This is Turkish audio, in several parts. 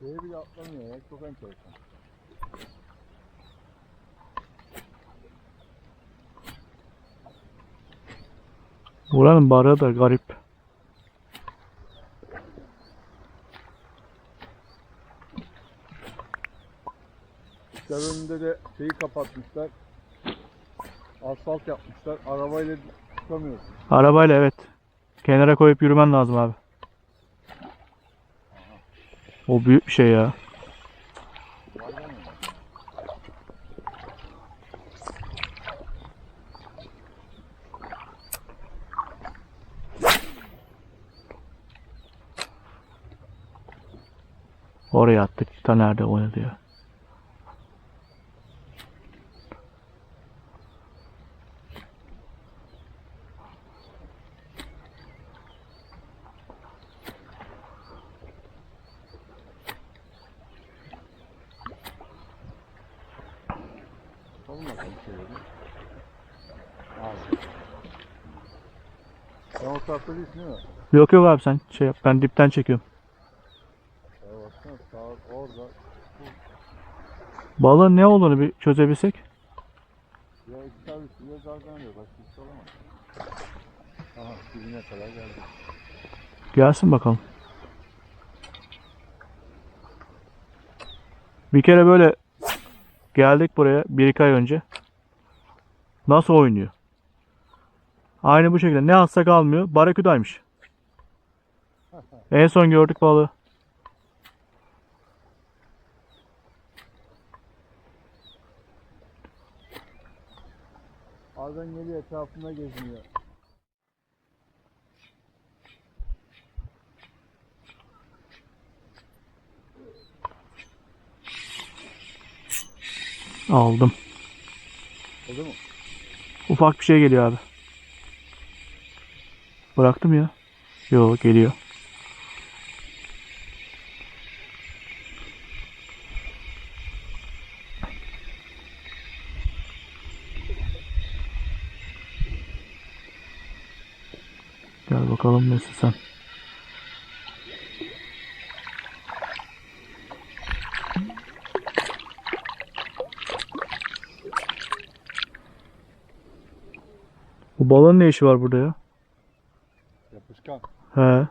Şeye bile atlamıyor ya. Çok enteresan. Buranın barı da garip. Dükkan önünde de şeyi kapatmışlar. Asfalt yapmışlar. Arabayla çıkamıyorsun. Arabayla evet. Kenara koyup yürümen lazım abi. O büyük bir şey ya. Oraya attık. Ta nerede oynadı ya. Olma bakalım şöyle. Abi. Değilsin değil mi? Yok yok abi sen şey yap. Ben dipten çekiyorum. Ya baksana sağ orada. Balığın ne olduğunu bir çözebilsek. Ya iki tane üstünde zargan diyor. Başka bir şey olamaz. Aha dibine kadar geldi. Gelsin bakalım. Bir kere böyle geldik buraya bir iki ay önce. Nasıl oynuyor? Aynı bu şekilde. Ne atsak almıyor. Barakudaymış. En son gördük balığı. Bazen geliyor etrafında geziniyor. Aldım. Oldu mu? Ufak bir şey geliyor abi. Bıraktım ya. Yo geliyor. Gel bakalım nesin sen. Bu balığın ne işi var burada ya? Yapışkan. He.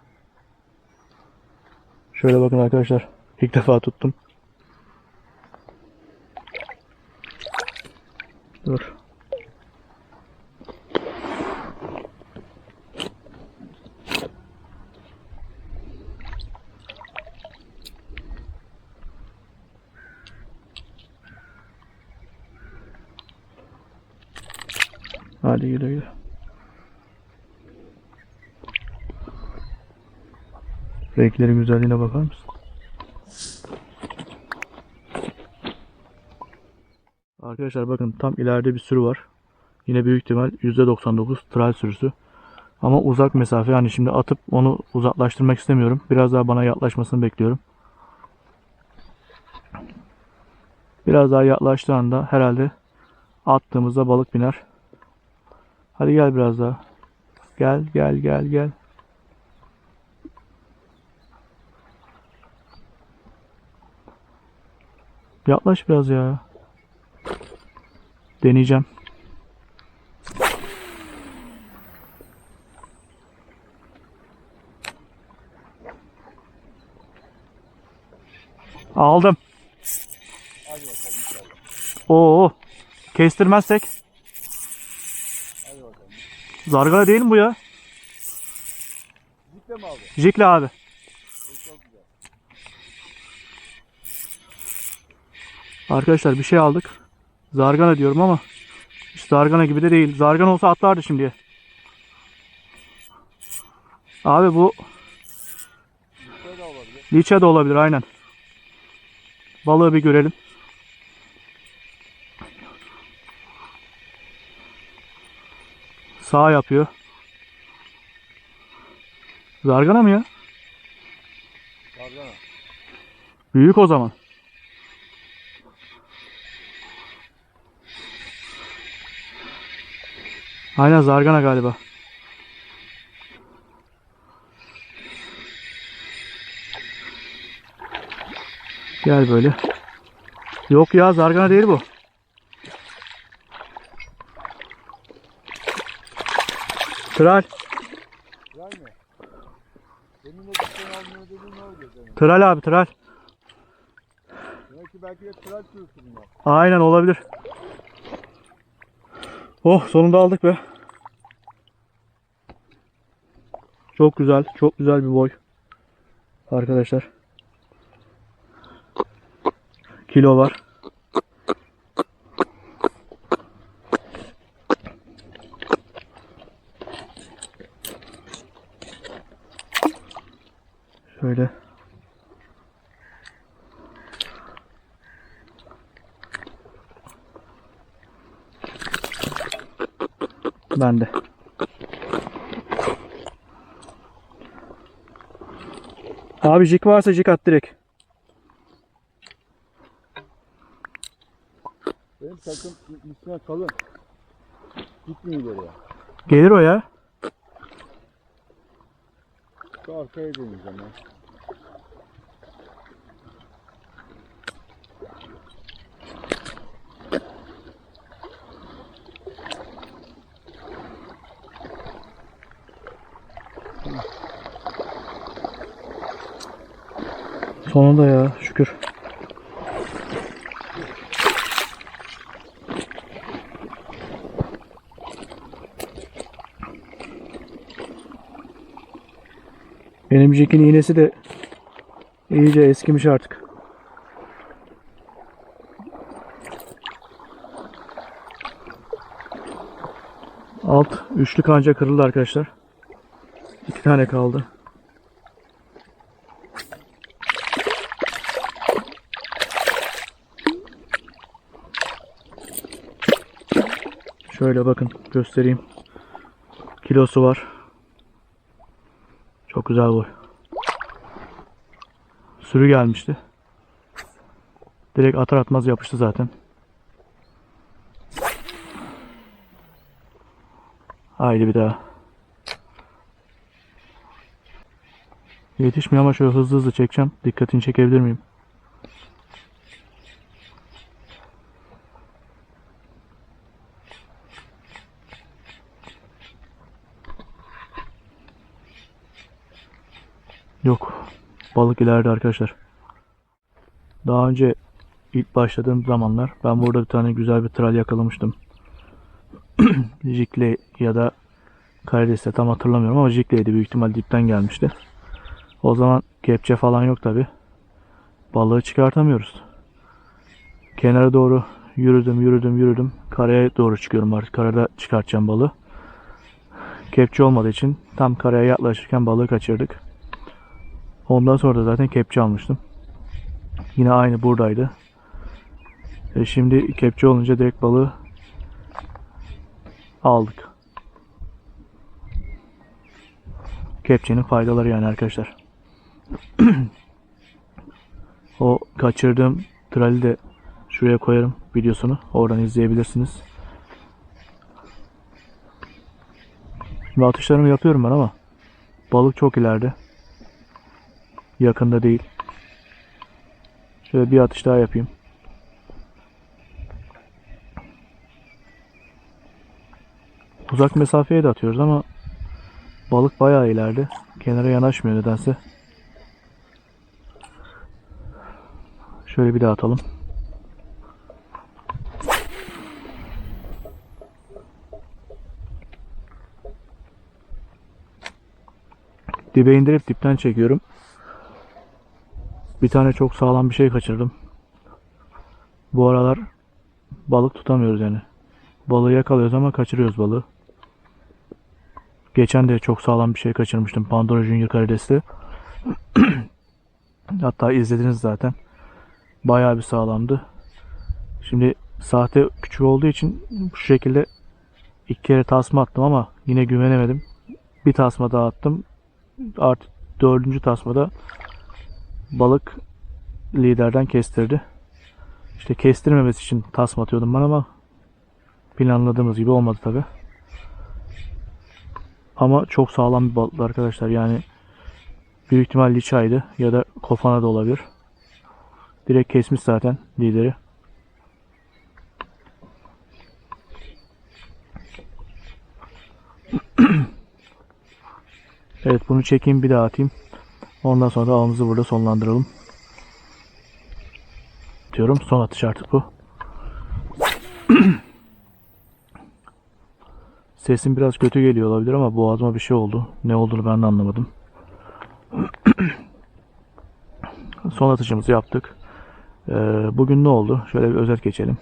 Şöyle bakın arkadaşlar. İlk defa tuttum. Dur. Hadi güle güle. Renklerin güzelliğine bakar mısın? Arkadaşlar bakın tam ileride bir sürü var. Yine büyük ihtimal %99 tral sürüsü. Ama uzak mesafe yani şimdi atıp onu uzaklaştırmak istemiyorum. Biraz daha bana yaklaşmasını bekliyorum. Biraz daha yaklaştığı anda herhalde attığımızda balık biner. Hadi gel biraz daha. Gel gel gel gel. Yaklaş biraz ya. Deneyeceğim. Aldım. Hadi bakalım. Oo. Kestirmezsek. Hadi bakalım. Zargana değil mi bu ya? Ciddi mi abi? Jikle abi. E, çok güzel. Arkadaşlar bir şey aldık. Zargana diyorum ama hiç zargana gibi de değil. Zargana olsa atlardı şimdiye. Abi bu liçe de olabilir aynen. Balığı bir görelim. Sağ yapıyor. Zargana mı ya? Zargana. Büyük o zaman. Aynen zargana galiba. Gel böyle. Yok ya zargana değil bu. Tral. Tral abi tral. Belki de tral. Aynen olabilir. Oh sonunda aldık be. Çok güzel. Çok güzel bir boy. Arkadaşlar. Kilo var. Şöyle. Ben de. Abi jig varsa jig at direkt. Benim takım üstüne kalın. Gitmiyor ileriye. Gelir o ya. Şu arkaya deneyeceğim ben. Sonunda ya şükür. Benim Jack'in iğnesi de iyice eskimiş artık. Alt üçlü kanca kırıldı arkadaşlar. İki tane kaldı. Şöyle bakın göstereyim. Kilosu var. Çok güzel boy. Sürü gelmişti. Direkt atar atmaz yapıştı zaten. Haydi bir daha. Yetişmiyor ama şöyle hızlı hızlı çekeceğim. Dikkatini çekebilir miyim? Yok. Balık ileride arkadaşlar. Daha önce ilk başladığım zamanlar ben burada bir tane güzel bir tral yakalamıştım. Jikle ya da karidesle tam hatırlamıyorum ama jikleydi büyük ihtimal dipten gelmişti. O zaman kepçe falan yok tabi. Balığı çıkartamıyoruz. Kenara doğru yürüdüm yürüdüm yürüdüm. Karaya doğru çıkıyorum artık. Karada çıkartacağım balığı. Kepçe olmadığı için tam karaya yaklaşırken balığı kaçırdık. Ondan sonra da zaten kepçe almıştım. Yine aynı buradaydı. E şimdi kepçe olunca direkt balığı aldık. Kepçenin faydaları yani arkadaşlar. o kaçırdığım trali de şuraya koyarım videosunu. Oradan izleyebilirsiniz. Şimdi atışlarımı yapıyorum ben ama balık çok ileride. Yakında değil. Şöyle bir atış daha yapayım. Uzak mesafeye de atıyoruz ama balık bayağı ileride. Kenara yanaşmıyor nedense. Şöyle bir daha atalım. Dibe indirip dipten çekiyorum. Bir tane çok sağlam bir şey kaçırdım. Bu aralar balık tutamıyoruz yani. Balığı yakalıyoruz ama kaçırıyoruz balığı. Geçen de çok sağlam bir şey kaçırmıştım Pandora Junior karideste. Hatta izlediniz zaten. Bayağı bir sağlamdı. Şimdi sahte küçük olduğu için bu şekilde iki kere tasma attım ama yine güvenemedim. Bir tasma daha attım. Artık dördüncü tasmada balık liderden kestirdi. İşte kestirmemesi için tasma atıyordum ben ama planladığımız gibi olmadı tabi. Ama çok sağlam bir balıktı arkadaşlar. Yani büyük ihtimal liçaydı ya da kofana da olabilir. Direkt kesmiş zaten lideri. Evet bunu çekeyim bir daha atayım. Ondan sonra avımızı burada sonlandıralım. Diyorum. Son atış artık bu. Sesim biraz kötü geliyor olabilir ama boğazıma bir şey oldu. Ne olduğunu ben de anlamadım. Son atışımızı yaptık. Ee, bugün ne oldu? Şöyle bir özet geçelim.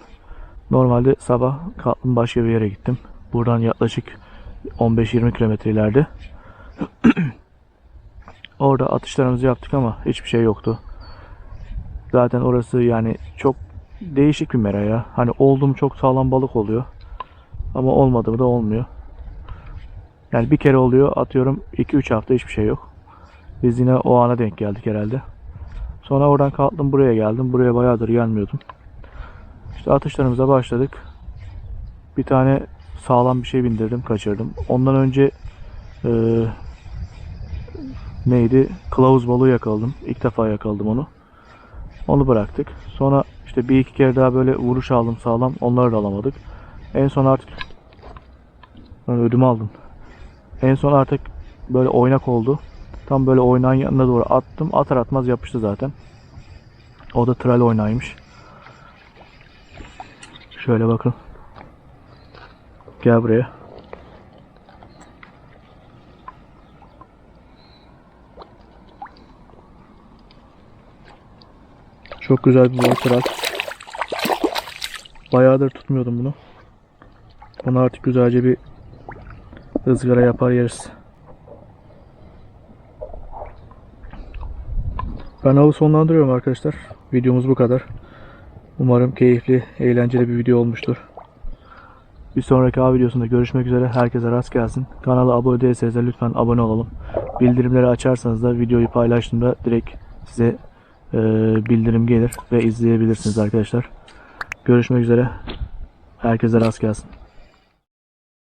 Normalde sabah kalktım başka bir yere gittim. Buradan yaklaşık 15-20 kilometre ileride. Orada atışlarımızı yaptık ama hiçbir şey yoktu. Zaten orası yani çok değişik bir mera ya. Hani oldum çok sağlam balık oluyor. Ama olmadı da olmuyor. Yani bir kere oluyor atıyorum 2-3 hafta hiçbir şey yok. Biz yine o ana denk geldik herhalde. Sonra oradan kalktım buraya geldim. Buraya bayağıdır gelmiyordum. İşte atışlarımıza başladık. Bir tane sağlam bir şey bindirdim, kaçırdım. Ondan önce eee, neydi? Kılavuz balığı yakaladım. İlk defa yakaladım onu. Onu bıraktık. Sonra işte bir iki kere daha böyle vuruş aldım sağlam. Onları da alamadık. En son artık ben ödümü aldım. En son artık böyle oynak oldu. Tam böyle oynağın yanına doğru attım. Atar atmaz yapıştı zaten. O da tral oynaymış. Şöyle bakın. Gel buraya. Çok güzel bir balık. Bayağıdır tutmuyordum bunu. Bunu artık güzelce bir ızgara yapar yeriz. Ben avı sonlandırıyorum arkadaşlar. Videomuz bu kadar. Umarım keyifli, eğlenceli bir video olmuştur. Bir sonraki av videosunda görüşmek üzere. Herkese rast gelsin. Kanala abone değilseniz de lütfen abone olalım. Bildirimleri açarsanız da videoyu paylaştığımda direkt size e, bildirim gelir ve izleyebilirsiniz arkadaşlar. Görüşmek üzere. Herkese rast gelsin.